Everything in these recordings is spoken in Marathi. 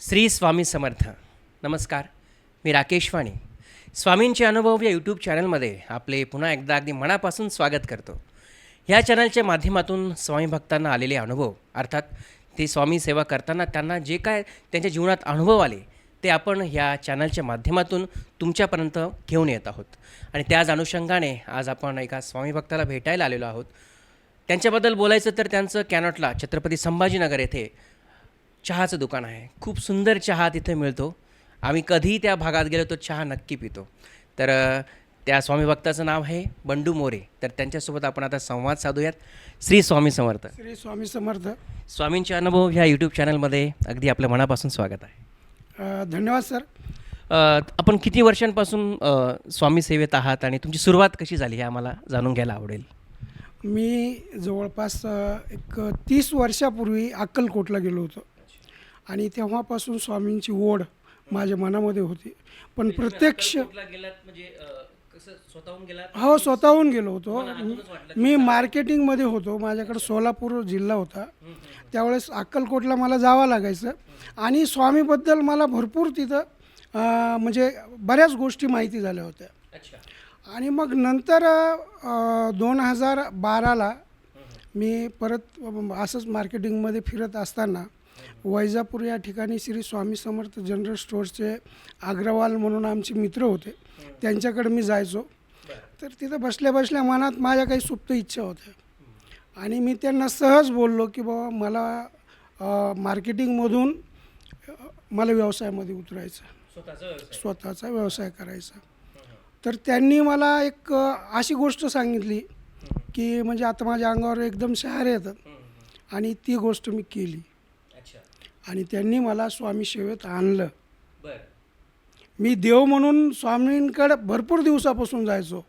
श्री स्वामी समर्थ. नमस्कार. मी राकेश वाणी. स्वामींचे अनुभव या यूट्यूब चॅनलमध्ये आपले पुन्हा एकदा अगदी मनापासून स्वागत करतो. ह्या चॅनलच्या माध्यमातून स्वामी भक्तांना आलेले अनुभव अर्थात ते स्वामी सेवा करताना त्यांना जे काय त्यांच्या जीवनात अनुभव आले ते आपण ह्या चॅनलच्या माध्यमातून तुमच्यापर्यंत घेऊन येत आहोत. आणि त्याच अनुषंगाने आज आपण एका स्वामी भक्ताला भेटायला आलेलो आहोत. त्यांच्याबद्दल बोलायचं तर त्यांचं कॅनॉटला छत्रपती संभाजीनगर येथे चहाचं दुकान आहे. खूप सुंदर चहा तिथे मिळतो. आम्ही कधीही त्या भागात गेलो तो चहा नक्की पितो. तर त्या स्वामी भक्ताचं नाव आहे बंडू मोरे. तर त्यांच्यासोबत आपण आता संवाद साधूयात. श्री स्वामी समर्थ. श्री स्वामी समर्थ. स्वामींचे अनुभव ह्या यूट्यूब चॅनलमध्ये अगदी आपल्या मनापासून स्वागत आहे. धन्यवाद सर. आपण किती वर्षांपासून स्वामी सेवेत आहात आणि तुमची सुरुवात कशी झाली हे आम्हाला जाणून घ्यायला आवडेल? मी जवळपास एक तीस वर्षापूर्वी अक्कलकोटला गेलो होतो. आणि तेव्हापासून स्वामींची ओढ माझ्या मनामध्ये होती. पण प्रत्यक्ष हो स्वतःहून गेलो होतो. मी मार्केटिंगमध्ये होतो. माझ्याकडे सोलापूर जिल्हा होता. त्यावेळेस अक्कलकोटला मला जावं लागायचं. आणि स्वामीबद्दल मला भरपूर तिथं म्हणजे बऱ्याच गोष्टी माहिती झाल्या होत्या. आणि मग नंतर दोन हजार बाराला मी परत असंच मार्केटिंगमध्ये फिरत असताना वैजापूर या ठिकाणी श्री स्वामी समर्थ जनरल स्टोअर्सचे अग्रवाल म्हणून आमचे मित्र होते. त्यांच्याकडे मी जायचो. तर तिथं बसल्या बसल्या मनात माझ्या काही सुप्त इच्छा होत्या. आणि मी त्यांना सहज बोललो की बाबा मला मार्केटिंगमधून मला व्यवसायामध्ये उतरायचं स्वतःचा व्यवसाय. करायचा. तर त्यांनी मला एक अशी गोष्ट सांगितली की म्हणजे आता माझ्या अंगावर एकदम शहारे येतात. आणि ती गोष्ट मी केली. आणि त्यांनी मला स्वामी सेवेत आणलं. मी देव म्हणून स्वामींकडे भरपूर दिवसापासून जायचो.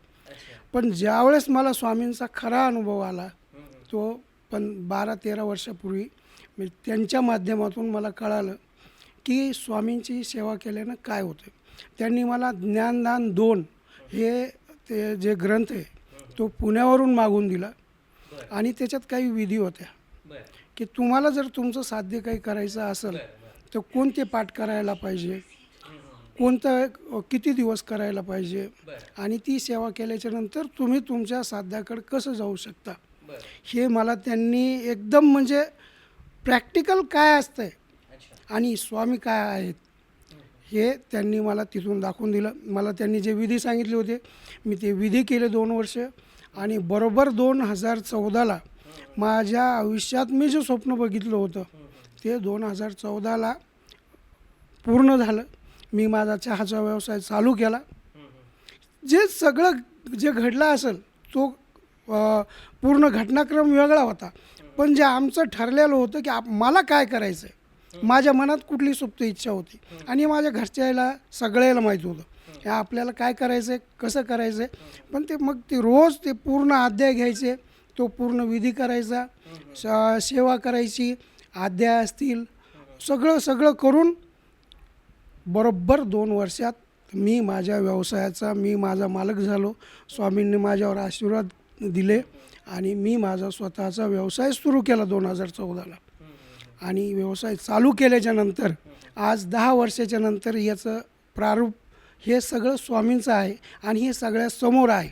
पण ज्यावेळेस मला स्वामींचा खरा अनुभव आला तो पण बारा तेरा वर्षापूर्वी मी त्यांच्या माध्यमातून मला कळालं की स्वामींची सेवा केल्यानं काय होतं त्यांनी मला ज्ञानदान दोन हे ते जे ग्रंथ आहे तो पुण्यावरून मागून दिला आणि त्याच्यात काही विधी होत्या. की तुम्हाला जर तुमचं साध्य काही करायचं असेल तर कोणते पाठ करायला पाहिजे? कोणतं किती दिवस करायला पाहिजे? आणि ती सेवा केल्याच्यानंतर तुम्ही तुमच्या साध्याकडे कसं जाऊ शकता? हे मला त्यांनी एकदम म्हणजे प्रॅक्टिकल काय असतंय आणि स्वामी काय आहेत हे त्यांनी मला तिथून दाखवून दिलं. मला त्यांनी जे विधी सांगितले होते मी ते विधी केले दोन वर्ष आणि बरोबर दोन हजार चौदाला माझ्या आयुष्यात मी जे स्वप्न बघितलं होतं ते दोन हजार चौदाला पूर्ण झालं. मी माझा चहाचा व्यवसाय चालू केला. जे सगळं जे घडलं असेल तो पूर्ण घटनाक्रम वेगळा होता. पण जे आमचं ठरलेलं होतं की आप मला काय करायचं आहे माझ्या मनात कुठली सुप्त इच्छा होती? आणि माझ्या घरच्याला सगळ्याला माहीत होतं. हे आपल्याला काय करायचं आहे कसं करायचं आहे पण ते मग ते रोज ते पूर्ण अध्याय घ्यायचे. तो पूर्ण विधी करायचा. सेवा करायची. अध्याय असतील. सगळं सगळं करून बरोबर दोन वर्षात मी माझ्या व्यवसायाचा मी माझा मालक झालो स्वामींनी माझ्यावर आशीर्वाद दिले आणि मी माझा स्वतःचा व्यवसाय सुरू केला दोन हजार चौदाला. आणि व्यवसाय चालू केल्याच्यानंतर आज दहा वर्षाच्या नंतर याचं प्रारूप हे सगळं स्वामींचं आहे आणि हे सगळ्या समोर आहे.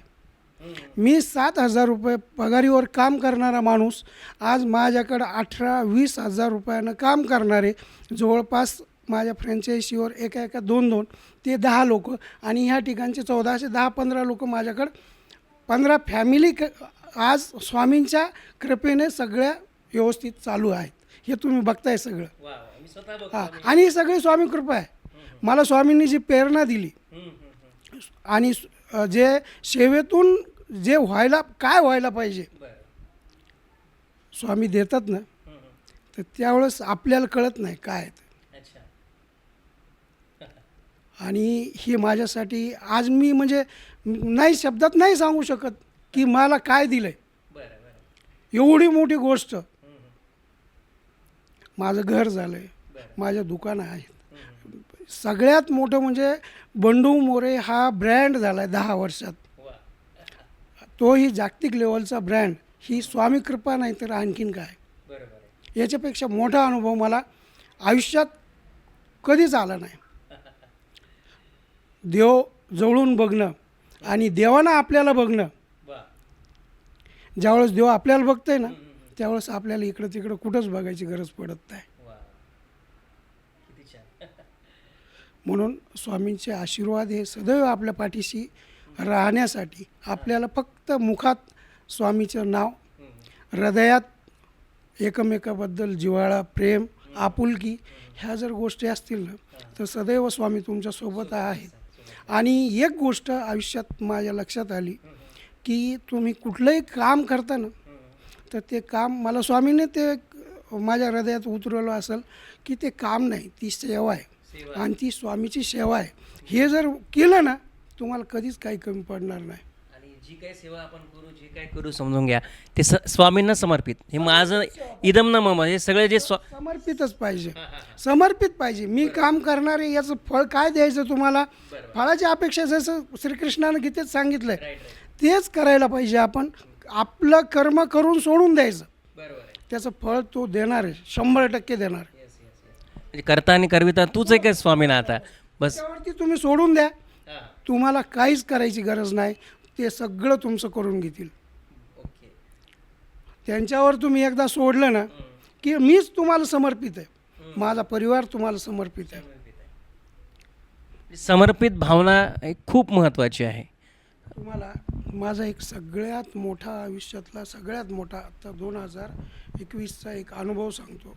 मी सात हजार रुपये पगारीवर काम करणारा माणूस आज माझ्याकडं अठरा वीस हजार रुपयानं काम करणारे जवळपास माझ्या फ्रँचायसीवर एका एका दोन दोन ते दहा लोक आणि ह्या ठिकाणचे चौदाशे दहा पंधरा लोक माझ्याकडं. पंधरा फॅमिली क आज स्वामींच्या कृपेने सगळ्या व्यवस्थित चालू आहेत. हे तुम्ही बघताय सगळं. हां आणि ही सगळी स्वामी कृपा आहे. मला स्वामींनी जी प्रेरणा दिली. आणि जे सेवेतून जे व्हायला काय व्हायला पाहिजे? स्वामी देतात ना. तर त्यावेळेस आपल्याला कळत नाही काय आहे ते. आणि हे माझ्यासाठी आज मी म्हणजे नाही शब्दात नाही सांगू शकत की मला काय दिलं आहे एवढी मोठी गोष्ट. माझं घर झालं आहे माझ्या दुकानं आहेत. सगळ्यात मोठं म्हणजे बंडू मोरे हा ब्रँड झाला आहे दहा वर्षात. तोही जागतिक लेवलचा ब्रँड. ही स्वामी कृपा नाही तर आणखीन काय. याच्यापेक्षा मोठा अनुभव मला आयुष्यात कधीच आला नाही. देव जवळून बघणं आणि देवानं आपल्याला बघणं. ज्यावेळेस देव आपल्याला बघतंय ना त्यावेळेस आपल्याला इकडं तिकडं कुठंच बघायची गरज पडत नाही. म्हणून स्वामींचे आशीर्वाद हे सदैव आपल्या पाठीशी राहण्यासाठी आपल्याला फक्त मुखात स्वामीचं नाव हृदयात एकमेकाबद्दल जिव्हाळा प्रेम आपुलकी ह्या जर गोष्टी असतील ना तर सदैव स्वामी तुमच्यासोबत आहेत. आणि एक गोष्ट आयुष्यात माझ्या लक्षात आली की तुम्ही कुठलंही काम करता ना तर ते काम मला स्वामीने ते माझ्या हृदयात उतरवलं असेल की ते काम नाही ती सेवा आहे. आणि ती स्वामीची सेवा आहे. हे जर केलं ना तुम्हाला कधीच काही कमी पडणार नाही. जी काही सेवा आपण करू जे काय करू समजून घ्या. ते स स्वामींना समर्पित. हे माझं इदम न मम हे सगळे जे स्वा समर्पितच पाहिजे. समर्पित पाहिजे. मी काम करणारे याचं फळ काय द्यायचं तुम्हाला? फळाची अपेक्षा जसं श्रीकृष्णानं गीतेत सांगितलंय तेच करायला पाहिजे आपण. आपलं कर्म करून सोडून द्यायचं. बरोबर आहे. त्याचं फळ तो देणार आहे. शंभर टक्के देणार म्हणजे करता आणि करविता तूच आहे काय स्वामीना आता बस. त्यावरती तुम्ही सोडून द्या. तुम्हाला काहीच करायची गरज नाही. ते सगळं तुमचं करून घेतील. त्यांच्यावर तुम्ही एकदा सोडलं ना की मीच तुम्हाला समर्पित आहे. माझा परिवार तुम्हाला समर्पित आहे. समर्पित भावना एक खूप महत्त्वाची आहे. तुम्हाला माझा एक सगळ्यात मोठा आयुष्यातला सगळ्यात मोठा आता दोन हजार एकवीसचा एक अनुभव सांगतो.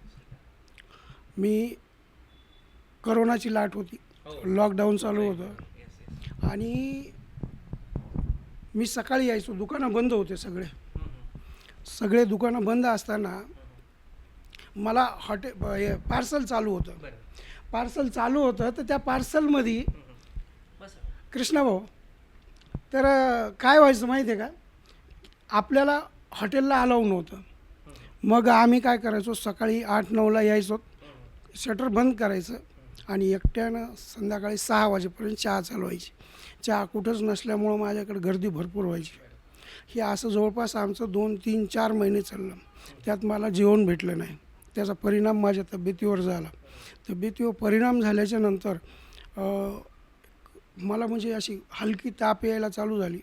मी करोनाची लाट होती. लॉकडाऊन चालू होतं. आणि मी सकाळी यायचो. दुकानं बंद होते सगळे. सगळे दुकानं बंद असताना मला हॉटे हे पार्सल चालू होतं. पार्सल चालू होतं तर त्या पार्सलमध्ये कृष्णाभाऊ तर काय व्हायचं माहिती आहे का? आपल्याला हॉटेलला अलाव नव्हतं. मग आम्ही काय करायचो? सकाळी आठ नऊला यायचो शटर बंद करायचं आणि एकट्यानं संध्याकाळी सहा वाजेपर्यंत चहा चालवायची. चहा कुठंच नसल्यामुळं माझ्याकडे गर्दी भरपूर व्हायची. हे असं जवळपास आमचं दोन तीन चार महिने चाललं. त्यात मला जेवण भेटलं नाही. त्याचा परिणाम माझ्या तब्येतीवर झाला. तब्येतीवर परिणाम झाल्याच्यानंतर मला म्हणजे अशी हलकी ताप यायला चालू झाली.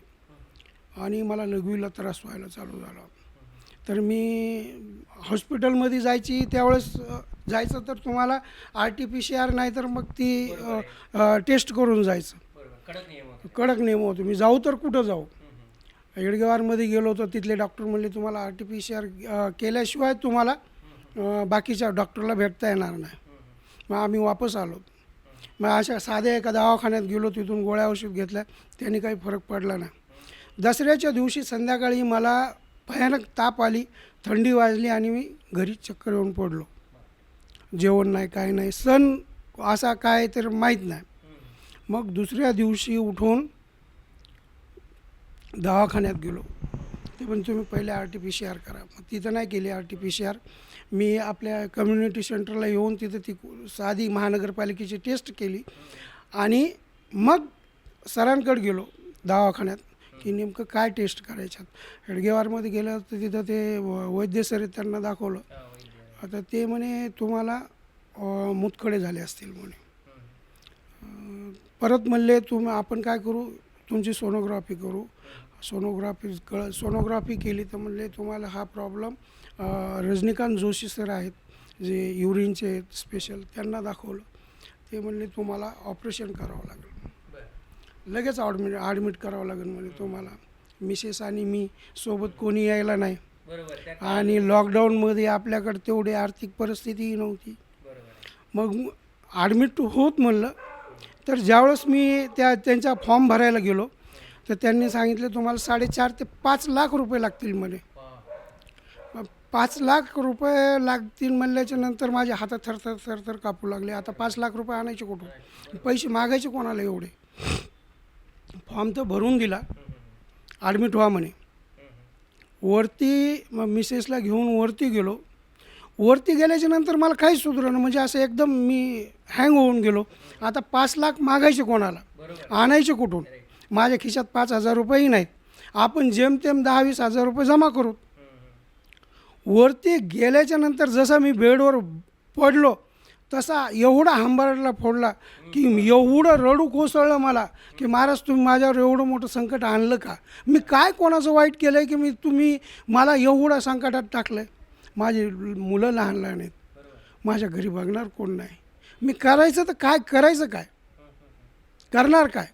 आणि मला लघवीला त्रास व्हायला चालू झाला. तर मी हॉस्पिटलमध्ये जायची त्यावेळेस जायचं तर तुम्हाला R T P C R नाही तर मग ती टेस्ट करून जायचं. कडक नियम कडक नियम होतो. मी जाऊ तर कुठं जाऊ? येडगेवारमध्ये गेलो तर तिथले डॉक्टर म्हणले तुम्हाला R T P C R केल्याशिवाय तुम्हाला बाकीच्या डॉक्टरला भेटता येणार नाही. मग आम्ही वापस आलो. मग अशा साध्या एका दवाखान्यात गेलो तिथून गोळ्या औषध घेतल्या. त्यांनी काही फरक पडला नाही. दसऱ्याच्या दिवशी संध्याकाळी मला भयानक ताप आली थंडी वाजली आणि मी घरी चक्कर येऊन पडलो. जेवण नाही काय नाही सण असा काय तर माहीत नाही. मग दुसऱ्या दिवशी उठून दवाखान्यात गेलो. ते पण तुम्ही पहिले R T P C R करा. मग तिथं नाही केली R T P C R. मी आपल्या कम्युनिटी सेंटरला येऊन तिथं ती साधी महानगरपालिकेची टेस्ट केली. आणि मग सरांकडे गेलो दवाखान्यात की नेमकं काय टेस्ट करायच्यात. हेडगेवारमध्ये गेलं तर तिथं ते व- वैद्य सर त्यांना दाखवलं. आता ते म्हणे तुम्हाला मुतकडे झाले असतील म्हणे. परत म्हणले तुम आपण काय करू? तुमची सोनोग्राफी करू. सोनोग्राफी कळ सोनोग्राफी केली तर म्हणले तुम्हाला हा प्रॉब्लेम रजनीकांत जोशी सर आहेत जे युरिनचे आहेत स्पेशल त्यांना दाखवलं. ते म्हणले तुम्हाला ऑपरेशन करावं लागेल. लगेच ॲडमिट ॲडमिट करावं लागेल म्हणे तुम्हाला. मिसेस आणि मी सोबत कोणी यायला नाही. आणि लॉकडाऊनमध्ये आपल्याकडे तेवढी आर्थिक परिस्थितीही नव्हती. मग ॲडमिट होत म्हणलं तर ज्यावेळेस मी त्या त्यांचा फॉर्म भरायला गेलो तर त्यांनी सांगितलं तुम्हाला साडेचार ते पाच लाख रुपये लागतील म्हणे. मग पाच लाख रुपये लागतील म्हणल्याच्या नंतर माझ्या हातात थरथर थरथर कापू लागले. आता पाच लाख रुपये आणायचे कुठून? पैसे मागायचे कोणाला एवढे? फॉर्म तर भरून दिला. ॲडमिट व्हा म्हणे. वरती मग मिसेसला घेऊन वरती गेलो. वरती गेल्याच्यानंतर मला काहीच सुधरलं म्हणजे असं एकदम मी हँग होऊन गेलो. आता पाच लाख मागायचे कोणाला? आणायचे कुठून? माझ्या खिशात पाच हजार रुपयेही नाहीत. आपण जेमतेम दहा वीस हजार रुपये जमा करू. वरती गेल्याच्यानंतर जसा मी बेडवर पडलो तसा एवढा हंबरडला फोडला की एवढं रडू कोसळलं मला की महाराज तुम्ही माझ्यावर एवढं मोठं संकट आणलं का? मी काय कोणाचं वाईट केलं आहे की मी तुम्ही मला एवढं संकटात टाकलं आहे माझी मुलं लहान लहान आहेत. माझ्या घरी बघणार कोण नाही. मी करायचं तर काय करायचं काय? करणार काय?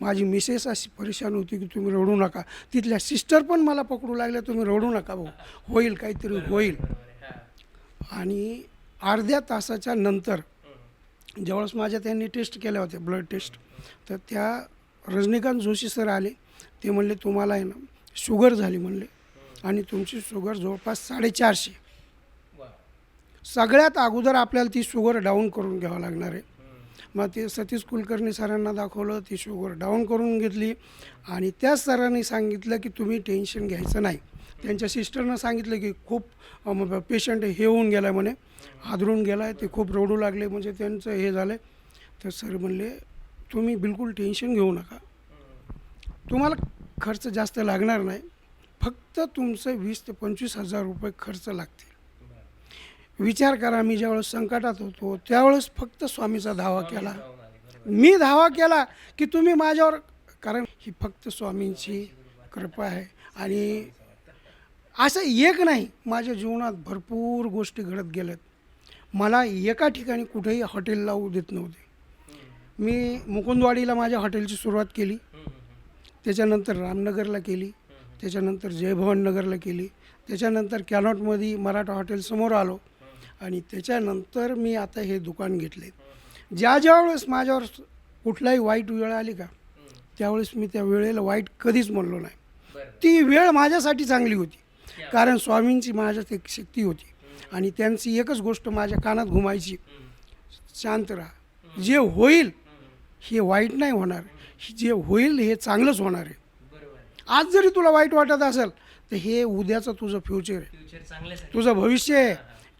माझी मिसेस अशी परेशान होती की तुम्ही रडू नका. तिथल्या सिस्टर पण मला पकडू लागल्या तुम्ही रडू नका भाऊ. होईल काहीतरी होईल. आणि अर्ध्या तासाच्या नंतर ज्यावेळेस माझ्या त्यांनी टेस्ट केल्या होत्या ब्लड टेस्ट तर त्या रजनीकांत जोशी सर आले. ते म्हणले तुम्हाला आहे ना शुगर झाली म्हणले. आणि तुमची शुगर जवळपास साडेचारशे. सगळ्यात अगोदर आपल्याला ती शुगर डाऊन करून घ्यावं लागणार आहे. मग ते सतीश कुलकर्णी सरांना दाखवलं ती शुगर डाऊन करून घेतली. आणि त्याच सरांनी सांगितलं की तुम्ही टेन्शन घ्यायचं नाही. त्यांच्या सिस्टरनं सांगितलं की खूप पेशंट हे होऊन गेला म्हणे. हादरून गेला आहे ते खूप रडू लागले म्हणजे त्यांचं हे झालं तर सर म्हणले तुम्ही बिलकुल टेन्शन घेऊ नका. तुम्हाला खर्च जास्त लागणार नाही. फक्त तुमचं वीस ते पंचवीस हजार रुपये खर्च लागतील. विचार करा मी ज्यावेळेस संकटात होतो त्यावेळेस फक्त स्वामीचा धावा केला. मी धावा केला की तुम्ही माझ्यावर कारण ही फक्त स्वामींची कृपा आहे आणि असं एक नाही माझ्या जीवनात भरपूर गोष्टी घडत गेल्यात. मला एका ठिकाणी कुठेही हॉटेल लावू देत नव्हते. मी मुकुंदवाडीला माझ्या हॉटेलची सुरुवात केली. त्याच्यानंतर रामनगरला केली. त्याच्यानंतर जयभवन नगरला केली. त्याच्यानंतर कॅनॉटमध्ये मराठा हॉटेल समोर आलो आणि त्याच्यानंतर मी आता हे दुकान घेतले. ज्या ज्या वेळेस माझ्यावर कुठलाही वाईट वेळ आली का त्यावेळेस मी त्या वेळेला वाईट कधीच म्हणलो नाही. ती वेळ माझ्यासाठी चांगली होती. कारण स्वामींची माझ्यात एक शक्ती होती. आणि त्यांची एकच गोष्ट माझ्या कानात घुमायची. शांत राहा. जे होईल हे वाईट नाही होणार. जे होईल हे चांगलंच होणार आहे. आज जरी तुला वाईट वाटत असेल तर हे उद्याचं तुझं फ्युचर आहे. तुझं भविष्य आहे.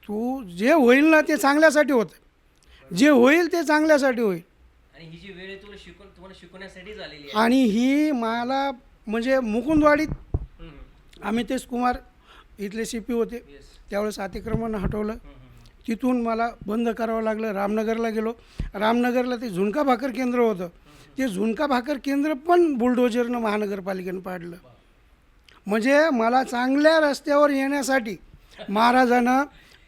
तू जे होईल ना ते चांगल्यासाठी होतं जे होईल ते चांगल्यासाठी होईल. आणि ही ही मला म्हणजे मुकुंदवाडीत आहे अमितेश कुमार इथले सी पी होते. त्यावेळेस अतिक्रमण हटवलं. तिथून मला बंद करावं लागलं. रामनगरला गेलो. रामनगरला ते झुणका भाकर केंद्र होतं. ते झुणका भाकर केंद्र पण बुलडोजरनं महानगरपालिकेनं पाडलं. म्हणजे मला चांगल्या रस्त्यावर येण्यासाठी महाराजानं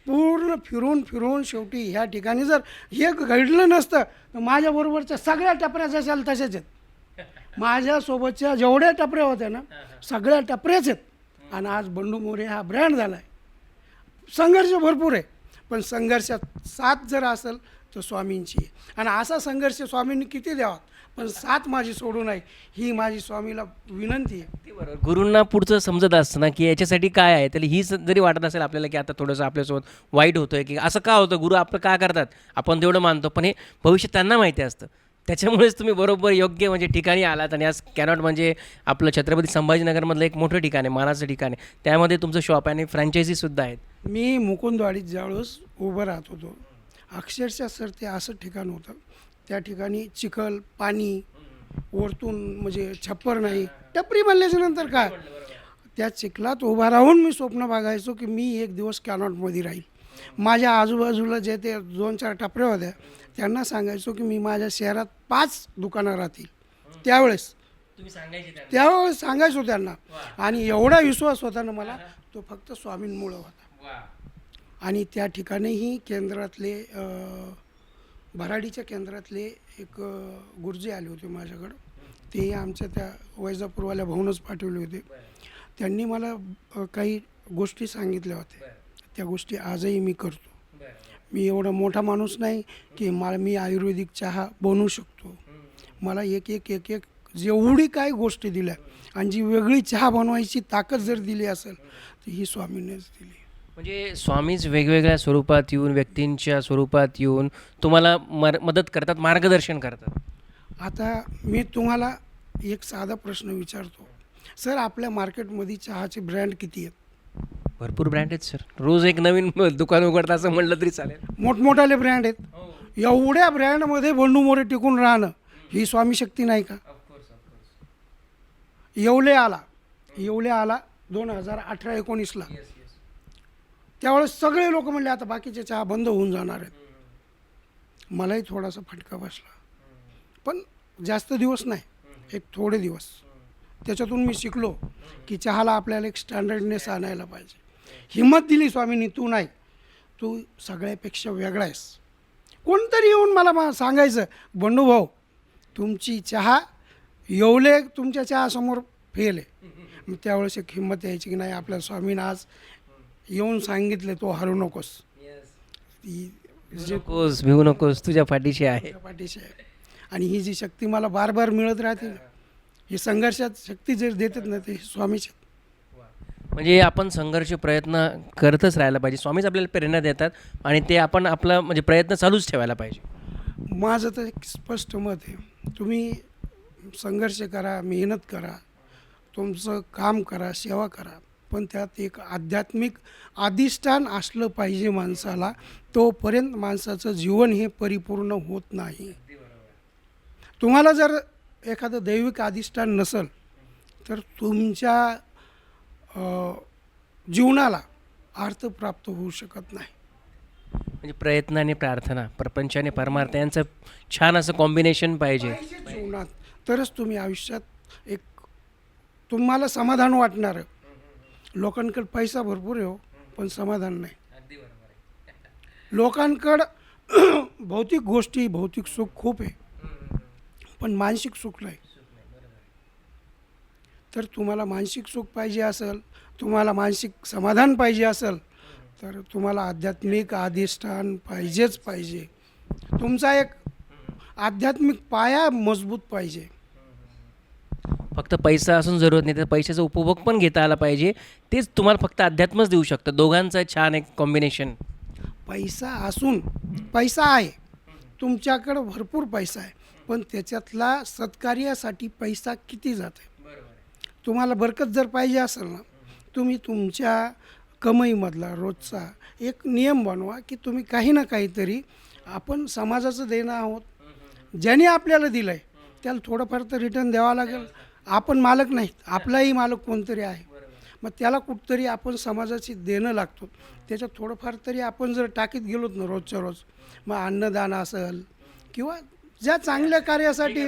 पूर्ण फिरून फिरून शेवटी ह्या ठिकाणी जर हे घडलं नसतं तर माझ्याबरोबरच्या सगळ्या टपऱ्या जशाल तशाच आहेत. माझ्यासोबतच्या जेवढ्या टपऱ्या होत्या ना सगळ्या टपऱ्याच आहेत. आणि आज बंडू मोरे हा ब्रँड झाला आहे संघर्ष भरपूर आहे. पण संघर्षात साथ जर असेल तर स्वामींची आहे. आणि असा संघर्ष स्वामींनी किती द्यावा? पण साथ माझी सोडू नये ही माझी स्वामीला विनंती आहे. ते बरोबर. गुरूंना पुढचं समजत असतं ना की याच्यासाठी काय आहे? त्याला ही जरी वाटत असेल आपल्याला की आता थोडंसं आपल्यासोबत वाईट होतंय की असं का होतं? गुरु आपलं का करतात? आपण तेवढं मानतो पण हे भविष्य त्यांना माहिती असतं. त्याच्यामुळेच तुम्ही बरोबर योग्य म्हणजे ठिकाणी आलात आणि आज कॅनॉट म्हणजे आपलं छत्रपती संभाजीनगरमधलं एक मोठं ठिकाण आहे मानाचं ठिकाण आहे. त्यामध्ये तुमचं शॉप आहे आणि फ्रँचायझीसुद्धा आहेत. मी मुकुंदवाडीत ज्यावेळेस उभं राहत होतो अक्षरशः सर ते असं ठिकाण होतं त्या ठिकाणी चिखल पाणी वरतून म्हणजे छप्पर नाही. टपरी बनल्याच्या नंतर काय? त्या चिखलात उभा राहून मी स्वप्न बघायचो की मी एक दिवस कॅनॉटमध्ये राहील. माझ्या आजूबाजूला जे ते दोन चार टपऱ्या होत्या त्यांना सांगायचो की मी माझ्या शहरात पाच दुकानं राहतील. त्यावेळेस त्यावेळेस सांगायचो त्यांना. आणि एवढा विश्वास होता ना मला तो फक्त स्वामींमुळं होता. आणि त्या ठिकाणीही केंद्रातले भराडीच्या केंद्रातले एक गुरुजी आले होते माझ्याकडं. ते आमच्या त्या वैजापूरवाल्या भाऊनच पाठवले होते. त्यांनी मला काही गोष्टी सांगितल्या होत्या. त्या गोष्टी आजही मी करतो. मी एवढा मोठा माणूस नाही की मला मी आयुर्वेदिक चहा बनवू शकतो. मला एक एक एक एक जेवढी काही गोष्टी दिल्या आणि जी वेगळी चहा बनवायची ताकद जर दिली असेल तर ही स्वामीनेच दिली. म्हणजे स्वामीच वेगवेगळ्या स्वरूपात येऊन व्यक्तींच्या स्वरूपात येऊन तुम्हाला मर मदत करतात मार्गदर्शन करतात? आता मी तुम्हाला एक साधा प्रश्न विचारतो. सर आपल्या मार्केटमध्ये चहाचे ब्रँड किती आहेत? भरपूर ब्रँड आहेत सर. रोज एक नवीन दुकान उघडता असं म्हणलं तरी चालेल. मोठमोठाले ब्रँड आहेत. एवढ्या ब्रँडमध्ये बंडू मोरे टिकून राहणं ही स्वामी शक्ती नाही का? येवले आला येवले आला दोन हजार अठरा एकोणीसला. त्यावेळेस सगळे लोक म्हणले आता बाकीचे चहा बंद होऊन जाणार आहेत. मलाही थोडासा फटका बसला. पण जास्त दिवस नाही एक थोडे दिवस. त्याच्यातून मी शिकलो की चहाला आपल्याला एक स्टँडर्डनेस आणायला पाहिजे. हिंमत दिली स्वामींनी तू नाही. तू सगळ्यापेक्षा वेगळा आहेस. कोणतरी येऊन मला मा सांगायचं बंडू भाऊ तुमची चहा येवले तुमच्या चहासमोर फेल आहे. मग त्यावेळेस एक हिंमत यायची की नाही आपल्या स्वामीनं आज येऊन सांगितले तो हरू नकोस. ती जे नकोस भिवू नकोस तुझ्या पाठीशी आहे. तुझ्या पाठीशी आहे. आणि ही जी शक्ती मला बार बार मिळत राहते ना ही संघर्षात शक्ती जे देतात ना ते स्वामीचे म्हणजे आपण संघर्ष प्रयत्न करतच राहायला पाहिजे. स्वामीच आपल्याला प्रेरणा देतात आणि ते आपण आपलं म्हणजे प्रयत्न चालूच ठेवायला पाहिजे. माझं तर एक स्पष्ट मत आहे. तुम्ही संघर्ष करा मेहनत करा तुमचं काम करा सेवा करा. पण त्यात एक आध्यात्मिक अधिष्ठान असलं पाहिजे माणसाला तोपर्यंत माणसाचं जीवन हे परिपूर्ण होत नाही. तुम्हाला जर एखादं दैविक अधिष्ठान नसेल तर तुमच्या जीवनाला अर्थ प्राप्त होऊ शकत नाही. म्हणजे प्रयत्न आणि प्रार्थना प्रपंच आणि परमार्थ यांचं छान असं कॉम्बिनेशन पाहिजे. पाहिजे जीवनात. तरच तुम्ही आयुष्यात एक तुम्हाला समाधान वाटणार. लोकांकडे पैसा भरपूर आहे हो पण समाधान नाही. लोकांकडं भौतिक गोष्टी भौतिक सुख खूप आहे. पण मानसिक सुख नाही. तर तुम्हाला मानसिक सुख पाहिजे असेल तुम्हाला मानसिक समाधान पाहिजे असेल तर तुम्हाला आध्यात्मिक अधिष्ठान पाहिजेच पाहिजे. तुमचा एक आध्यात्मिक पाया मजबूत पाहिजे. फक्त पैसा असून जरूरत नाही तर पैशाचा उपभोग पण घेता आला पाहिजे. तेच तुम्हाला फक्त अध्यात्मच देऊ शकतं. दोघांचं छान एक कॉम्बिनेशन पैसा असून पैसा आहे. तुमच्याकडं भरपूर पैसा आहे. पण त्याच्यातला सत्कार्यासाठी पैसा किती जाते तुम्हाला बरकत जर पाहिजे असेल ना तुम्ही तुमच्या कमाईमधला रोजचा एक नियम बनवा की तुम्ही काही ना काहीतरी आपण समाजाचं देणं आहोत. ज्याने आपल्याला दिलं आहे त्याला थोडंफार तर रिटर्न द्यावा लागेल. आपण मालक नाहीत. आपलाही मालक कोणतरी आहे. मग त्याला कुठतरी आपण समाजाची देणं लागतो. त्याच्यात थोडंफार तरी आपण जर टाकीत गेलोत ना रोजच्या रोज मग अन्नदान असेल किंवा ज्या चांगल्या कार्यासाठी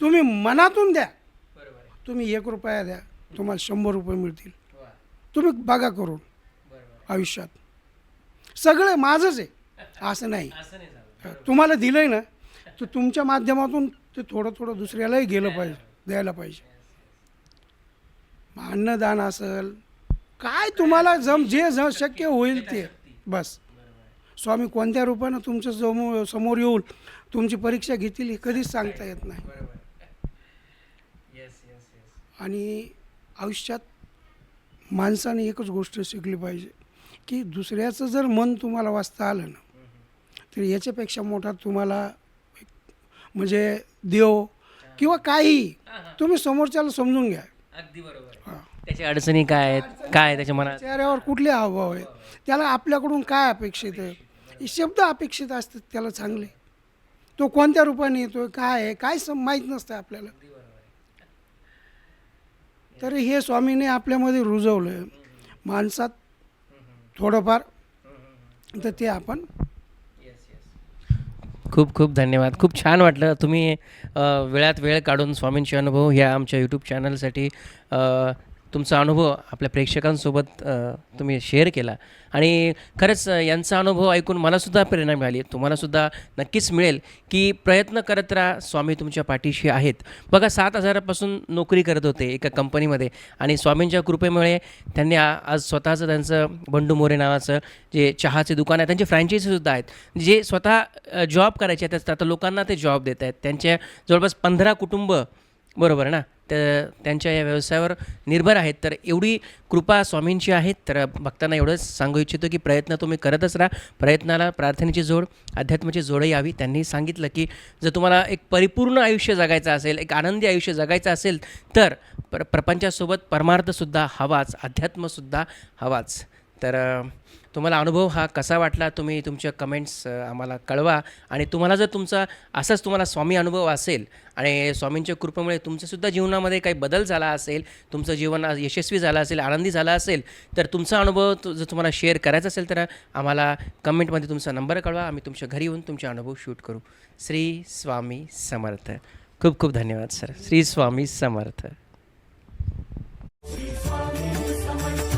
तुम्ही मनातून द्या. तुम्ही एक रुपया द्या तुम्हाला शंभर रुपये मिळतील. तुम्ही बघा करून आयुष्यात. सगळं माझंच आहे. असं नाही. तुम्हाला दिलं आहे ना तर तुमच्या माध्यमातून ते थोडं थोडं दुसऱ्यालाही गेलं पाहिजे. द्यायला पाहिजे. अन्नदान असेल काय तुम्हाला जम जे ज शक्य होईल ते. बस. स्वामी कोणत्या रूपानं तुमच्यासमोर समोर येऊन तुमची परीक्षा घेतील हे कधीच सांगता येत नाही. आणि आयुष्यात माणसाने एकच गोष्ट शिकली पाहिजे की दुसऱ्याचं जर मन तुम्हाला वाचता आलं ना तर याच्यापेक्षा मोठा तुम्हाला म्हणजे देव किंवा काही तुम्ही समोरच्याला समजून घ्या. अगदी बरोबर. हां. त्याच्या अडचणी काय आहेत? काय आहे त्याच्या मनात? चेहऱ्यावर कुठले हावभाव आहेत? त्याला आपल्याकडून काय अपेक्षित आहे? हे शब्द अपेक्षित असतात त्याला चांगले. तो कोणत्या रूपाने येतो काय आहे काय सम माहीत नसतं आपल्याला. तर हे स्वामीने आपल्यामध्ये रुजवलं माणसात थोडंफार तर ते आपण खूप खूप धन्यवाद. खूप छान वाटलं. तुम्ही वेळात वेळ काढून स्वामींचे अनुभव ह्या आमच्या यूट्यूब चॅनलसाठी तुमचा अनुभव आपल्या प्रेक्षकांसोबत तुम्ही शेअर केला. आणि खरंच यांचा अनुभव ऐकून मलासुद्धा प्रेरणा मिळाली. तुम्हालासुद्धा नक्कीच मिळेल की प्रयत्न करत राहा स्वामी तुमच्या पाठीशी आहेत. बघा सात हजारापासून नोकरी करत होते एका कंपनीमध्ये आणि स्वामींच्या कृपेमुळे त्यांनी आज स्वतःचं त्यांचं बंडू मोरे नावाचं जे चहाचे दुकान आहे त्यांचे फ्रँचायझीसुद्धा आहेत. जे स्वतः जॉब करायचे आहेत आता लोकांना ते जॉब देत आहेत त्यांच्या जवळपास पंधरा कुटुंब बरोबर ना? तर त्यांच्या या व्यवसायावर निर्भर आहेत. तर एवढी कृपा स्वामींची आहे. तर भक्तांना एवढंच सांगू इच्छितो की प्रयत्न तुम्ही करतच राहा. प्रयत्नाला प्रार्थनेची जोड अध्यात्माची जोडही यावी. त्यांनी सांगितलं की जर तुम्हाला एक परिपूर्ण आयुष्य जगायचं असेल एक आनंदी आयुष्य जगायचं असेल तर प्र प्रपंचासोबत परमार्थसुद्धा हवाच अध्यात्मसुद्धा हवाच. तर तुम्हाला अनुभव हा कसा वाटला? तुम्ही तुमच्या कमेंट्स आम्हाला कळवा. आणि तुम्हाला जर तुमचा असाच तुम्हाला स्वामी अनुभव असेल आणि स्वामींच्या कृपेमुळे तुमच्यासुद्धा जीवनामध्ये काही बदल झाला असेल तुमचं जीवन यशस्वी झालं असेल आनंदी झाला असेल तर तुमचा अनुभव जर तुम्हाला शेअर करायचा असेल तर आम्हाला कमेंटमध्ये तुमचा नंबर कळवा. आम्ही तुमच्या घरी येऊन तुमचे अनुभव शूट करू. श्री स्वामी समर्थ. खूप खूप धन्यवाद सर श्री स्वामी समर्थ. श्री स्वामी समर्थ.